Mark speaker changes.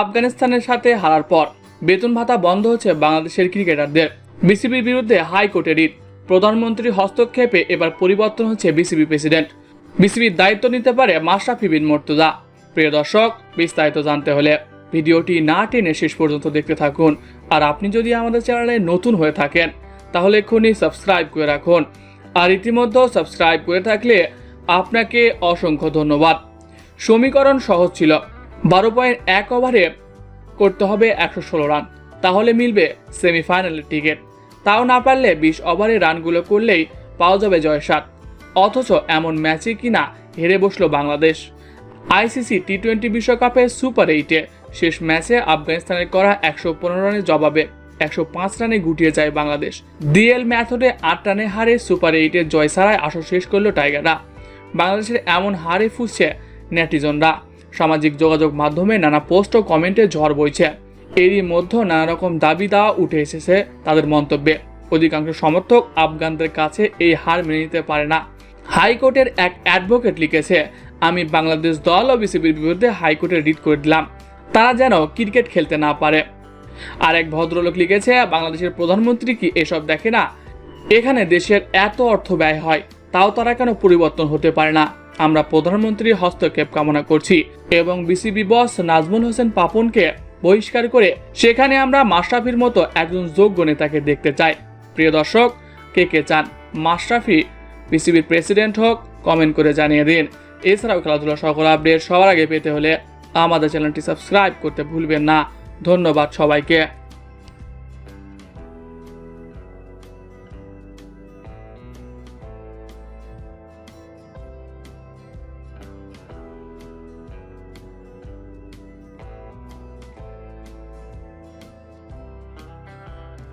Speaker 1: আফগানিস্তানের সাথে হারার পর বেতন ভাতা বন্ধ হচ্ছে বাংলাদেশের ক্রিকেটারদের। বিসিবির বিরুদ্ধে হাইকোর্টে রিট। প্রধানমন্ত্রীর হস্তক্ষেপে এবার পরিবর্তন হচ্ছে বিসিবি প্রেসিডেন্ট। বিসিবির দায়িত্ব নিতে পারে মাশরাফি বিন মর্তুজা। প্রিয় দর্শক, বিস্তারিত জানতে হলে ভিডিওটি না টেনে শেষ পর্যন্ত দেখতে থাকুন। আর আপনি যদি আমাদের চ্যানেলে নতুন হয়ে থাকেন, তাহলে এক্ষুনি সাবস্ক্রাইব করে রাখুন। আর ইতিমধ্যে সাবস্ক্রাইব করে থাকলে আপনাকে অসংখ্য ধন্যবাদ। সমীকরণ সহজ ছিল। বারো পয়েন্ট এক ওভারে করতে হবে একশো ষোলো রান। তাহলে মিলবে সেমিফাইনালের টিকিট। তাও না পারলে বিশ ওভারে রানগুলো করলেই পাওয়া যাবে জয় সাত অথচ এমন ম্যাচে কিনা হেরে বসল বাংলাদেশ। আইসিসি টি টোয়েন্টি বিশ্বকাপে সুপার এইটে শেষ ম্যাচে আফগানিস্তানের করা একশো পনেরো রানের জবাবে একশো পাঁচ রানে গুটিয়ে যায় বাংলাদেশ। ডিএল ম্যাথডে আট রানে হারে সুপার এইটে জয় সারায় আসর শেষ করল টাইগাররা। বাংলাদেশের এমন হারে ফুসছে নেটিজনরা। সামাজিক যোগাযোগ মাধ্যমে নানা পোস্ট ও কমেন্টে ঝড় বইছে। এরই মধ্যে নানা রকম দাবি দাওয়া উঠে এসেছে তাদের মন্তব্যে। অধিকাংশ সমর্থক আফগানদের কাছে এই হার মেনে নিতে পারে না। হাইকোর্টের এক অ্যাডভোকেট লিখেছে, আমি বাংলাদেশ দল ও বিসিবির বিরুদ্ধে হাইকোর্টে রিট করে দিলাম। তারা যেন ক্রিকেট খেলতে না পারে। আর এক ভদ্রলোক লিখেছে, বাংলাদেশের প্রধানমন্ত্রী কি এসব দেখে না? এখানে দেশের এত অর্থ ব্যয় হয়, তাও তারা কেন পরিবর্তন হতে পারে না? আমরা প্রধানমন্ত্রীর হস্তক্ষেপ কামনা করছি এবং বিসিবি বস নাজমুল হোসেন পাপনকে বহিষ্কার করে সেখানে আমরা মাশরাফির মতো একজন যোগ্য নেতাকে দেখতে চাই। প্রিয় দর্শক, কে কে চান মাশরাফি? বিসিবির প্রেসিডেন্ট হোক, কমেন্ট করে জানিয়ে দিন। এছাড়াও খেলাধুলা সকল আপডেট সবার আগে পেতে হলে আমাদের চ্যানেলটি সাবস্ক্রাইব করতে ভুলবেন না। ধন্যবাদ সবাইকে।